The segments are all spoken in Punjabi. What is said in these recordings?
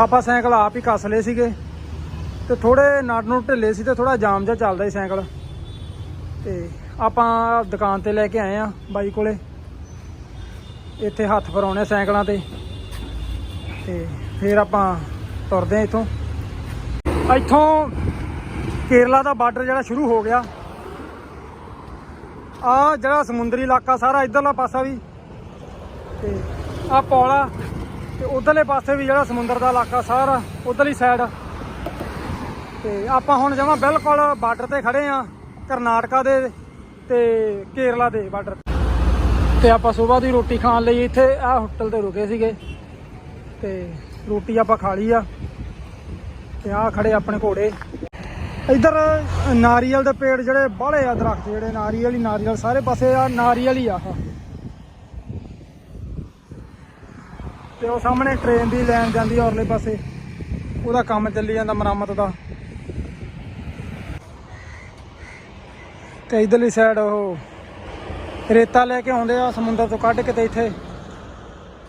ਆਪਾਂ ਸਾਈਕਲ ਆਪ ਹੀ ਕੱਸ ਲਏ ਸੀਗੇ ਤੇ ਥੋੜੇ ਨਟ ਨੂੰ ਢਿੱਲੇ ਸੀ ਤੇ ਥੋੜਾ ਜਾਮ ਜਿਹਾ ਚੱਲਦਾ ਸੀ ਸਾਈਕਲ। ਤੇ ਆਪਾਂ ਦੁਕਾਨ ਤੇ ਲੈ ਕੇ ਆਏ ਆ ਬਾਈ ਕੋਲੇ। ਇੱਥੇ ਹੱਥ ਫਰਾਉਣੇ ਸਾਈਕਲਾਂ ਤੇ। ਤੇ ਫਿਰ ਆਪਾਂ ਤੁਰਦੇ ਆ ਇੱਥੋਂ। ਇੱਥੋਂ ਕੇਰਲਾ ਦਾ ਬਾਰਡਰ ਜਿਹੜਾ ਸ਼ੁਰੂ ਹੋ ਗਿਆ। ਆ ਜਿਹੜਾ ਸਮੁੰਦਰੀ ਇਲਾਕਾ ਸਾਰਾ ਇਧਰਲਾ ਪਾਸਾ ਵੀ। ਤੇ ਆ ਪੌਲਾ ਤੇ ਉਧਰਲੇ ਪਾਸੇ ਵੀ ਜਿਹੜਾ ਸਮੁੰਦਰ ਦਾ ਇਲਾਕਾ ਸਾਰਾ, ਉਧਰਲੀ ਸਾਈਡ ਤੇ ਆਪਾਂ ਹੁਣ ਜਮਾ ਬਿਲਕੁਲ ਬਾਰਡਰ ਤੇ ਖੜੇ ਆ, ਕਰਨਾਟਕਾ ਦੇ ਤੇ ਕੇਰਲਾ ਦੇ ਬਾਰਡਰ ਤੇ। ਆਪਾਂ ਸਵੇਰ ਦੀ ਰੋਟੀ ਖਾਣ ਲਈ ਇੱਥੇ ਆ ਹੋਟਲ ਤੇ ਰੁਕੇ ਸੀਗੇ। ਤੇ ਰੋਟੀ ਆਪਾਂ ਖਾ ਲਈ ਆ। ਤੇ ਆ ਖੜੇ ਆਪਣੇ ਘੋੜੇ। ਇੱਧਰ ਨਾਰੀਅਲ ਦੇ ਪੇੜ ਜਿਹੜੇ ਬਾਹਲੇ ਆ ਦਰਖਤ ਜਿਹੜੇ, ਨਾਰੀਅਲ ਹੀ ਨਾਰੀਅਲ, ਸਾਰੇ ਪਾਸੇ ਆ ਨਾਰੀਅਲ ਹੀ ਆ ਤੇ ਉਹ ਸਾਹਮਣੇ ਟ੍ਰੇਨ ਦੀ ਲਾਈਨ ਜਾਂਦੀ ਆ ਔਰਲੇ ਪਾਸੇ। ਉਹਦਾ ਕੰਮ ਚੱਲੀ ਜਾਂਦਾ ਮਰਾਮਤ ਦਾ। ਤੇ ਇਧਰਲੀ ਸਾਈਡ ਉਹ ਰੇਤਾ ਲੈ ਕੇ ਆਉਂਦੇ ਆ ਸਮੁੰਦਰ ਤੋਂ ਕੱਢ ਕੇ ਤੇ ਇੱਥੇ।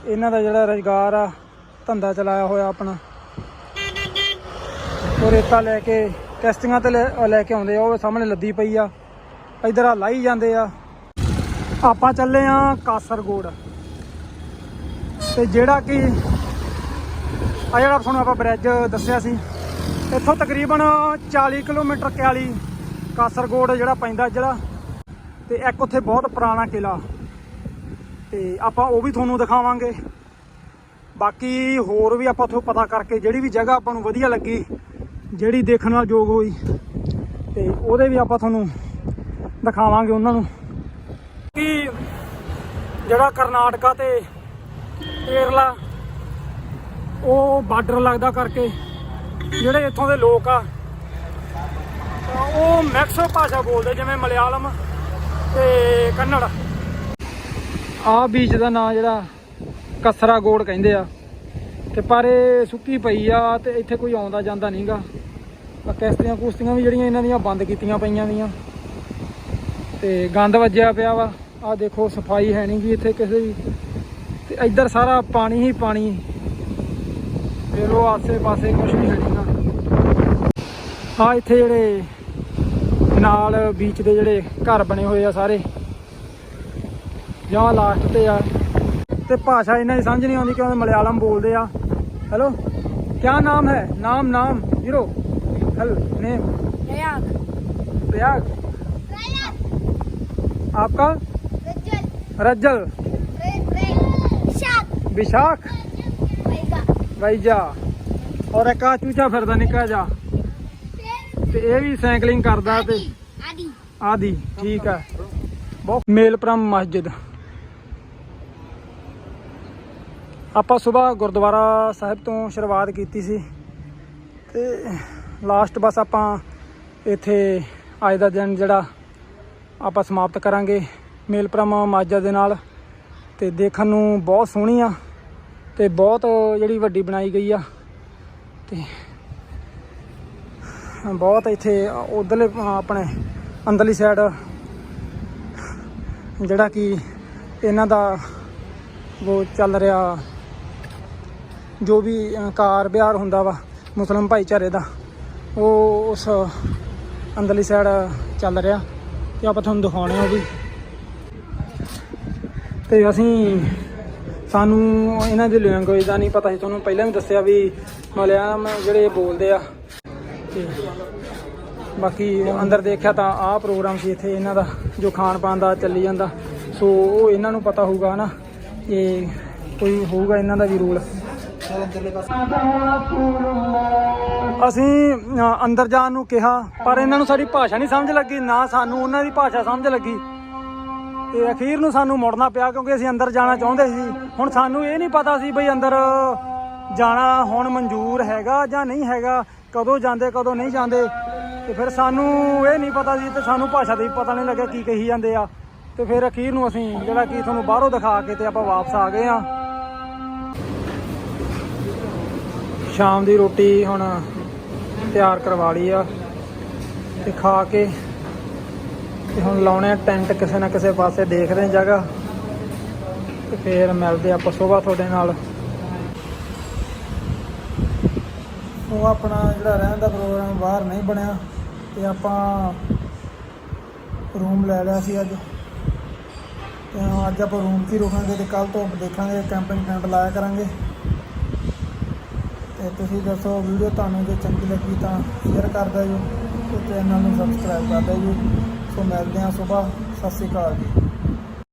ਇਹਨਾਂ ਦਾ ਜਿਹੜਾ ਰੁਜ਼ਗਾਰ ਆ, ਧੰਦਾ ਚਲਾਇਆ ਹੋਇਆ ਆਪਣਾ। ਉਹ ਰੇਤਾ ਲੈ ਕੇ ਟੈਸਟਿੰਗਾਂ ਤੇ ਲੈ ਲੈ ਕੇ ਆਉਂਦੇ ਆ, ਉਹ ਸਾਹਮਣੇ ਲੱਦੀ ਪਈ ਆ। ਇਧਰ ਆ ਲਾਈ ਜਾਂਦੇ ਆ। ਆਪਾਂ ਚੱਲੇ ਆ ਕਾਸਰਗੋੜ ਤੇ ਜਿਹੜਾ ਕਿ ਆ ਜਿਹੜਾ ਤੁਹਾਨੂੰ ਆਪਾਂ ਬ੍ਰਿਜ ਦੱਸਿਆ ਸੀ, ਇੱਥੋਂ ਤਕਰੀਬਨ 40 ਕਿਲੋਮੀਟਰ 41 ਕਾਸਰਗੋੜ ਜਿਹੜਾ ਪੈਂਦਾ ਜਿਹੜਾ ਤੇ ਇੱਕ ਉੱਥੇ ਬਹੁਤ ਪੁਰਾਣਾ ਕਿਲਾ ਤੇ ਆਪਾਂ ਉਹ ਵੀ ਤੁਹਾਨੂੰ ਦਿਖਾਵਾਂਗੇ। ਬਾਕੀ ਹੋਰ ਵੀ ਆਪਾਂ ਉੱਥੋਂ ਪਤਾ ਕਰਕੇ ਜਿਹੜੀ ਵੀ ਜਗ੍ਹਾ ਆਪਾਂ ਨੂੰ ਵਧੀਆ ਲੱਗੀ, ਜਿਹੜੀ ਦੇਖਣ ਨਾਲ ਯੋਗ ਹੋਈ, ਤੇ ਉਹਦੇ ਵੀ ਆਪਾਂ ਤੁਹਾਨੂੰ ਦਿਖਾਵਾਂਗੇ ਉਹਨਾਂ ਨੂੰ। ਕਿ ਜਿਹੜਾ ਕਰਨਾਟਕਾ ਤੇ ਕੇਰਲਾ ਉਹ ਬਾਰਡਰ ਲੱਗਦਾ ਕਰਕੇ, ਜਿਹੜੇ ਇੱਥੋਂ ਦੇ ਲੋਕ ਆ, ਉਹ ਮੈਕਸੋ ਭਾਸ਼ਾ ਬੋਲਦੇ, ਜਿਵੇਂ ਮਲਿਆਲਮ ਤੇ ਕੰਨੜ। ਆ ਬੀਚ ਦਾ ਨਾਂ ਜਿਹੜਾ ਕਸਰਾ ਗੋੜ ਕਹਿੰਦੇ ਆ। ਤੇ ਪਰ ਇਹ ਸੁੱਕੀ ਪਈ ਆ ਤੇ ਇੱਥੇ ਕੋਈ ਆਉਂਦਾ ਜਾਂਦਾ ਨਹੀਂਗਾ। ਆ ਕਿਸ਼ਤੀਆਂ ਕੁਸ਼ਤੀਆਂ ਵੀ ਜਿਹੜੀਆਂ ਇਹਨਾਂ ਦੀਆਂ ਬੰਦ ਕੀਤੀਆਂ ਪਈਆਂ ਵੀਆਂ ਤੇ ਗੰਦ ਵੱਜਿਆ ਪਿਆ ਵਾ। ਆ ਦੇਖੋ, ਸਫ਼ਾਈ ਹੈ ਨਹੀਂਗੀ ਇੱਥੇ ਕਿਸੇ ਦੀ। ਤੇ ਇੱਧਰ ਸਾਰਾ ਪਾਣੀ ਹੀ ਪਾਣੀ ਫਿਰ ਉਹ ਆਸੇ ਪਾਸੇ ਕੁਝ ਵੀ ਹੈ ਨਹੀਂਗਾ ਆ ਇੱਥੇ ਜਿਹੜੇ ਨਾਲ ਬੀਚ ਦੇ ਜਿਹੜੇ ਘਰ ਬਣੇ ਹੋਏ ਆ ਸਾਰੇ ਜਾਂ ਲਾਸਟ ਤੇ ਆ ਤੇ ਭਾਸ਼ਾ ਇਹਨਾਂ ਦੀ ਸਮਝ ਨਹੀਂ ਆਉਂਦੀ ਕਿਉਂਕਿ ਮਲਿਆਲਮ ਬੋਲਦੇ ਆ ਹੈਲੋ ਕੀ ਨਾਮ ਹੈ ਨਾਮ ਨਾਮ ਹੀਰੋ ਹੈਲ ਨੇਮ प्रयाग प्रयाग आपका रज्जल ਵਿਸ਼ਾਖ। ਵੈਜਾ। ਔਰ ਇੱਕ ਆ ਚੂਚਾ ਫਿਰਦਾ ਨਿੱਕਾ ਜਾ ਤੇ ਇਹ ਵੀ ਸਾਈਕਲਿੰਗ ਕਰਦਾ ਤੇ ਆਦੀ। ਠੀਕ ਆ ਬਹੁਤ ਮੇਲਪ੍ਰਮ ਮਸਜਿਦ। ਆਪਾਂ ਸਵੇਰ ਗੁਰਦੁਆਰਾ ਸਾਹਿਬ ਤੋਂ ਸ਼ੁਰੂਆਤ ਕੀਤੀ ਸੀ। ਤੇ ਲਾਸਟ ਬਸ ਆਪਾਂ ਇੱਥੇ ਅੱਜ ਦਾ ਦਿਨ ਜਿਹੜਾ ਆਪਾਂ ਸਮਾਪਤ ਕਰਾਂਗੇ। ਮੇਲਪ੍ਰਮ ਮਸਜਿਦ ਦੇ ਨਾਲ। ਤੇ ਦੇਖਣ ਨੂੰ ਬਹੁਤ ਸੋਹਣੀ ਆ ਤੇ ਬਹੁਤ ਜਿਹੜੀ ਵੱਡੀ ਬਣਾਈ ਗਈ ਆ ਤੇ ਬਹੁਤ ਇੱਥੇ ਉਧਰਲੇ ਆਪਣੇ ਅੰਦਰਲੀ ਸਾਈਡ ਜਿਹੜਾ ਕਿ ਇਹਨਾਂ ਦਾ ਉਹ ਚੱਲ ਰਿਹਾ ਜੋ ਵੀ ਕਾਰ ਵਿਹਾਰ ਹੁੰਦਾ ਵਾ ਮੁਸਲਮ ਭਾਈਚਾਰੇ ਦਾ, ਉਹ ਉਸ ਅੰਦਰਲੀ ਸਾਈਡ ਚੱਲ ਰਿਹਾ ਤੇ ਆਪਾਂ ਤੁਹਾਨੂੰ ਦਿਖਾਉਣੇ ਆ ਉਹ ਵੀ ਤੇ ਅਸੀਂ ਸਾਨੂੰ ਇਹਨਾਂ ਦੀ ਲੈਂਗੁਏਜ ਦਾ ਨਹੀਂ ਪਤਾ ਸੀ। ਤੁਹਾਨੂੰ ਪਹਿਲਾਂ ਵੀ ਦੱਸਿਆ ਵੀ ਮਲਿਆਲਮ ਜਿਹੜੇ ਬੋਲਦੇ ਆ। ਤੇ ਬਾਕੀ ਅੰਦਰ ਦੇਖਿਆ ਤਾਂ ਆਹ ਪ੍ਰੋਗਰਾਮ ਸੀ ਇੱਥੇ ਇਹਨਾਂ ਦਾ, ਜੋ ਖਾਣ ਪਾਣ ਦਾ ਚੱਲੀ ਜਾਂਦਾ। ਸੋ ਉਹ ਇਹਨਾਂ ਨੂੰ ਪਤਾ ਹੋਊਗਾ ਹਨਾ ਇਹ ਕੋਈ ਹੋਊਗਾ ਇਹਨਾਂ ਦਾ ਵੀ ਰੂਲ ਅਸੀਂ ਅੰਦਰ ਜਾਣ ਨੂੰ ਕਿਹਾ, ਪਰ ਇਹਨਾਂ ਨੂੰ ਸਾਡੀ ਭਾਸ਼ਾ ਨਹੀਂ ਸਮਝ ਲੱਗੀ, ਨਾ ਸਾਨੂੰ ਉਹਨਾਂ ਦੀ ਭਾਸ਼ਾ ਸਮਝ ਲੱਗੀ। ਤੇ ਅਖੀਰ ਨੂੰ ਸਾਨੂੰ ਮੁੜਨਾ ਪਿਆ ਕਿਉਂਕਿ ਅਸੀਂ ਅੰਦਰ ਜਾਣਾ ਚਾਹੁੰਦੇ ਸੀ। ਹੁਣ ਸਾਨੂੰ ਇਹ ਨਹੀਂ ਪਤਾ ਸੀ ਬਈ ਅੰਦਰ ਜਾਣਾ ਹੁਣ ਮਨਜ਼ੂਰ ਹੈਗਾ ਜਾਂ ਨਹੀਂ ਹੈਗਾ, ਕਦੋਂ ਜਾਂਦੇ, ਕਦੋਂ ਨਹੀਂ ਜਾਂਦੇ। ਤੇ ਫਿਰ ਸਾਨੂੰ ਇਹ ਨਹੀਂ ਪਤਾ ਸੀ ਤੇ ਸਾਨੂੰ ਭਾਸ਼ਾ ਦਾ ਪਤਾ ਨਹੀਂ ਲੱਗਿਆ ਕੀ ਕਹੀ ਜਾਂਦੇ ਆ। ਤੇ ਫਿਰ ਅਖੀਰ ਨੂੰ ਅਸੀਂ ਜਿਹੜਾ ਕੀ ਤੁਹਾਨੂੰ ਬਾਹਰੋਂ ਦਿਖਾ ਕੇ ਤੇ ਆਪਾਂ ਵਾਪਸ ਆ ਗਏ ਆ। ਸ਼ਾਮ ਦੀ ਰੋਟੀ ਹੁਣ ਤਿਆਰ ਕਰਵਾ ਲਈ ਆ ਤੇ ਖਾ ਕੇ ਤੇ ਹੁਣ ਲਾਉਣੇ ਆ ਟੈਂਟ ਕਿਸੇ ਨਾ ਕਿਸੇ ਪਾਸੇ ਦੇਖਦੇ ਹਾਂ ਜਗ੍ਹਾ। ਤੇ ਫੇਰ ਮਿਲਦੇ ਆਪਾਂ ਸਵੇਰ ਤੁਹਾਡੇ ਨਾਲ। ਉਹ ਆਪਣਾ ਜਿਹੜਾ ਰਹਿਣ ਦਾ ਪ੍ਰੋਗਰਾਮ ਬਾਹਰ ਨਹੀਂ ਬਣਿਆ, ਤੇ ਆਪਾਂ ਰੂਮ ਲੈ ਲਿਆ ਸੀ ਅੱਜ। ਤੇ ਅੱਜ ਆਪਾਂ ਰੂਮ 'ਚ ਹੀ ਰੁਕਾਂਗੇ ਤੇ ਕੱਲ ਤੋਂ ਦੇਖਾਂਗੇ ਕੈਂਪਿੰਗ ਟੈਂਟ ਲਾਇਆ ਕਰਾਂਗੇ। ਤੇ ਤੁਸੀਂ ਦੱਸੋ ਵੀਡੀਓ ਤੁਹਾਨੂੰ ਜੇ ਚੰਗੀ ਲੱਗੀ ਤਾਂ ਸ਼ੇਅਰ ਕਰ ਦਿਓ ਤੇ ਚੈਨਲ ਨੂੰ ਸਬਸਕ੍ਰਾਈਬ ਕਰ ਦਿਓ। ਜੀ ਸੋ ਮਿਲਦੇ ਹਾਂ ਸਵੇਰ ਸਤਿ ਸ਼੍ਰੀ ਅਕਾਲ ਜੀ।